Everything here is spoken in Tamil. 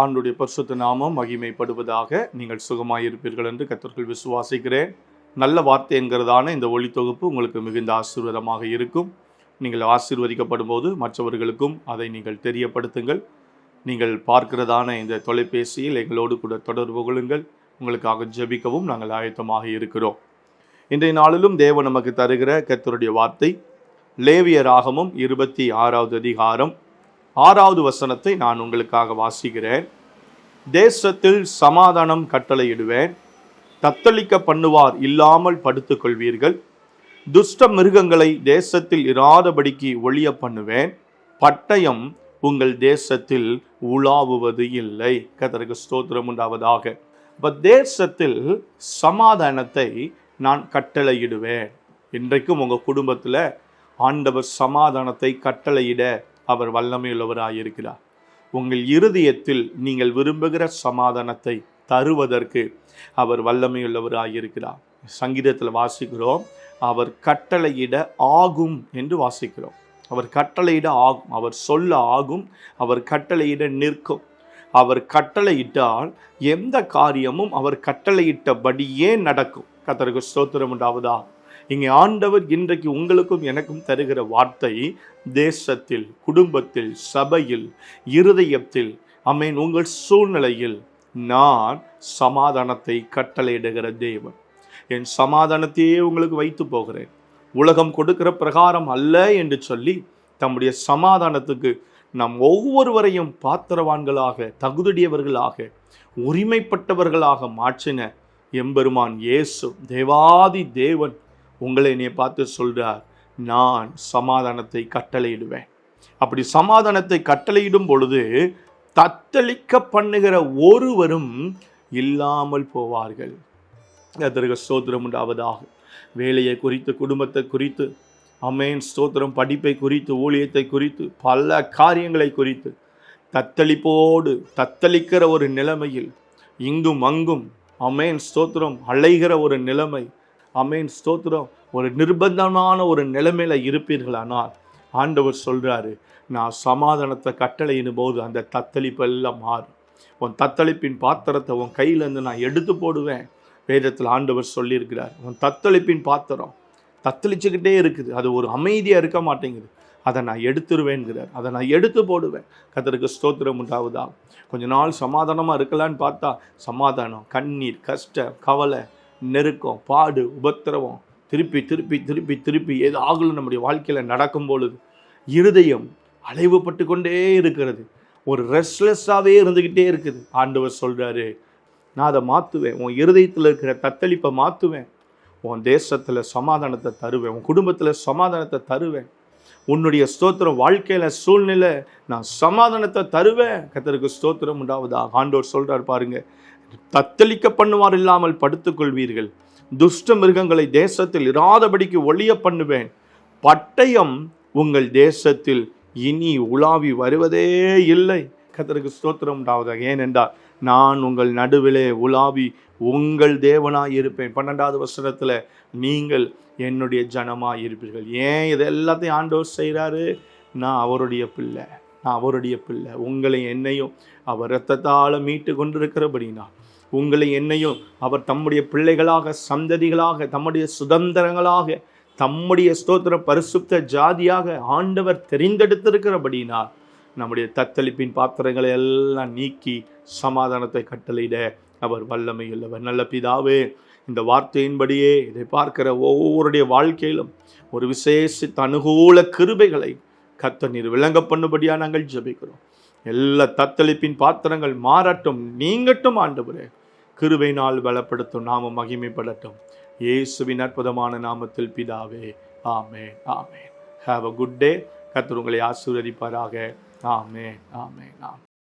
ஆண்டுடைய பரிசுத்த நாமம் மகிமைப்படுவதாக நீங்கள் சுகமாயிருப்பீர்கள் என்று கத்தர்கள் விசுவாசிக்கிறேன். நல்ல வார்த்தை என்கிறதான இந்த ஒளி தொகுப்பு உங்களுக்கு மிகுந்த ஆசீர்வாதமாக இருக்கும். நீங்கள் ஆசீர்வதிக்கப்படும் போது மற்றவர்களுக்கும் அதை நீங்கள் தெரியப்படுத்துங்கள். நீங்கள் பார்க்கிறதான இந்த தொலைபேசியில் எங்களோடு கூட தொடர்பு கொள்ளுங்கள். உங்களுக்காக ஜெபிக்கவும் நாங்கள் ஆயத்தமாக இருக்கிறோம். இன்றைய நாளிலும் தேவன் நமக்கு தருகிற கத்தருடைய வார்த்தை லேவிய ராகமும் இருபத்தி ஆறாவது அதிகாரம் ஆறாவது வசனத்தை நான் உங்களுக்காக வாசிக்கிறேன். தேசத்தில் சமாதானம் கட்டளையிடுவேன். தத்தளிக்க பண்ணுவார் இல்லாமல் படுத்துக்கொள்வீர்கள். துஷ்ட மிருகங்களை தேசத்தில் இராதபடிக்கு ஒளிய பண்ணுவேன். பட்டயம் உங்கள் தேசத்தில் உலாவுவது இல்லை. கத்தருக்கு ஸ்தோத்திரம் உண்டாவதாக. இப்போ தேசத்தில் சமாதானத்தை நான் கட்டளையிடுவேன். இன்றைக்கும் உங்கள் குடும்பத்தில் ஆண்டவர் சமாதானத்தை கட்டளையிட அவர் வல்லமையுள்ளவராயிருக்கிறார். உங்கள் இருதயத்தில் நீங்கள் விரும்புகிற சமாதானத்தை தருவதற்கு அவர் வல்லமையுள்ளவராயிருக்கிறார். சங்கீதத்தில் வாசிக்கிறோம் அவர் கட்டளையிட ஆகும் என்று வாசிக்கிறோம். அவர் கட்டளையிட ஆகும் அவர் சொல்ல ஆகும் அவர் கட்டளையிட நிற்கும் அவர் கட்டளையிட்டால் எந்த காரியமும் அவர் கட்டளையிட்டபடியே நடக்கும் கத்தருக்கு ஸ்தோத்திரம் உண்டாவதா? இங்கே ஆண்டவர் இன்றைக்கு உங்களுக்கும் எனக்கும் தருகிற வார்த்தை தேசத்தில் குடும்பத்தில் சபையில் இருதயத்தில் அமேன் உங்கள் சூழ்நிலையில் நான் சமாதானத்தை கட்டளையிடுகிற தேவன். என் சமாதானத்தையே உங்களுக்கு வைத்து போகிறேன். உலகம் கொடுக்கிற பிரகாரம் அல்ல என்று சொல்லி தம்முடைய சமாதானத்துக்கு நம் ஒவ்வொருவரையும் பாத்திரவான்களாக தகுதியவர்களாக உரிமைப்பட்டவர்களாக மாற்றின எம்பெருமான் இயேசு தேவாதி தேவன். உங்களை என்னை பார்த்து சொல்கிறார் நான் சமாதானத்தை கட்டளையிடுவேன். அப்படி சமாதானத்தை கட்டளையிடும் பொழுது தத்தளிக்க பண்ணுகிற ஒருவரும் இல்லாமல் போவார்கள். அதற்கு ஸ்தோத்திரம் உண்டாவதாக. வேலையை குறித்து குடும்பத்தை குறித்து அமேன் ஸ்தோத்திரம் படிப்பை குறித்து ஊழியத்தை குறித்து பல காரியங்களை குறித்து தத்தளிப்போடு தத்தளிக்கிற ஒரு நிலைமையில் இங்கும் அங்கும் அமேன் ஸ்தோத்திரம் அலைகிற ஒரு நிலைமை அமேன் ஸ்தோத்திரம். ஒரு நிர்பந்தமான ஒரு நிலைமையில இருப்பீர்களானால் ஆண்டவர் சொல்கிறாரு நான் சமாதானத்தை கட்டளையினும் போது அந்த தத்தளிப்பு எல்லாம் மாறும். உன் தத்தளிப்பின் பாத்திரத்தை உன் கையிலேருந்து நான் எடுத்து போடுவேன். வேதத்தில் ஆண்டவர் சொல்லியிருக்கிறார் உன் தத்தளிப்பின் பாத்திரம் தத்தளிச்சுக்கிட்டே இருக்குது. அது ஒரு அமைதியாக இருக்க மாட்டேங்குது. அதை நான் எடுத்துருவேங்கிறார் அதை நான் எடுத்து போடுவேன். கத்தருக்கு ஸ்தோத்திரம் உண்டாவதா? கொஞ்ச நாள் சமாதானமாக இருக்கலான்னு பார்த்தா சமாதானம் கண்ணீர் கஷ்டம் கவலை நெருக்கம் பாடு உபத்திரவம். திருப்பி திருப்பி திருப்பி திருப்பி ஏதாகலும் நம்முடைய வாழ்க்கையில் நடக்கும் பொழுது இருதயம் அலைவுபட்டு கொண்டே இருக்கிறது. ஒரு ரெஸ்ட்லெஸ்ஸாகவே இருந்துக்கிட்டே இருக்குது. ஆண்டவர் சொல்கிறாரு நான் அதை மாற்றுவேன் உன் இருதயத்தில் இருக்கிற தத்தளிப்பை மாற்றுவேன் உன் தேசத்தில் சமாதானத்தை தருவேன். உன் குடும்பத்தில் சமாதானத்தை தருவேன். உன்னுடைய ஸ்தோத்திரம் வாழ்க்கையில் சூழ்நிலை நான் சமாதானத்தை தருவேன். கத்தருக்கு ஸ்தோத்திரம் உண்டாவதா ஆண்டோர் சொல்கிறார் பாருங்கள் தத்தளிக்க பண்ணுவார் இல்லாமல் படுத்துக்கொள்வீர்கள். துஷ்ட மிருகங்களை தேசத்தில் இராதபடிக்கு ஒளிய பண்ணுவேன். பட்டயம் உங்கள் தேசத்தில் இனி உலாவி வருவதே இல்லை. கத்தருக்கு ஸ்தோத்திரம் உண்டாவதாக. ஏனென்றால் நான் உங்கள் நடுவிலே உலாவி உங்கள் தேவனாய் இருப்பேன். பன்னெண்டாவது வருஷத்தில் நீங்கள் என்னுடைய ஜனமாக இருப்பீர்கள். ஏன் இது எல்லாத்தையும் ஆண்டவர் செய்கிறாரு நான் அவருடைய பிள்ளை. நான் அவருடைய பிள்ளை. உங்களை என்னையும் அவர் இரத்தத்தால் மீட்டு கொண்டிருக்கிறபடினா உங்களை என்னையும் அவர் தம்முடைய பிள்ளைகளாக சந்ததிகளாக தம்முடைய சுதந்திரங்களாக தம்முடைய ஸ்தோத்திர பரிசுத்த ஜாதியாக ஆண்டவர் தெரிந்தெடுத்திருக்கிறபடினால் நம்முடைய தத்தளிப்பின் பாத்திரங்களை எல்லாம் நீக்கி சமாதானத்தை கட்டளையிட அவர் வல்லமையுள்ளவர். நல்ல பிதாவே இந்த வார்த்தையின்படியே இதை பார்க்கிற ஒவ்வொருடைய வாழ்க்கையிலும் ஒரு விசேஷித்த அனுகூல கிருபைகளை கத்த நீர் விளங்க பண்ணும்படியாக நாங்கள் ஜெபிக்கிறோம். எல்லா தத்தளிப்பின் பாத்திரங்கள் மாறட்டும் நீங்கட்டும் ஆண்டவரே. நாள் பலப்படுத்தும் நாம மகிமைப்படட்டும். இயேசுவின் அற்புதமான நாமத்தில் பிதாவே ஆமேன் ஆமேன். ஹாவ் அ குட் டே கத்தர் உங்களை ஆசீர்வதிப்பாராக. ஆமேன் ஆமேன் ஆமென்.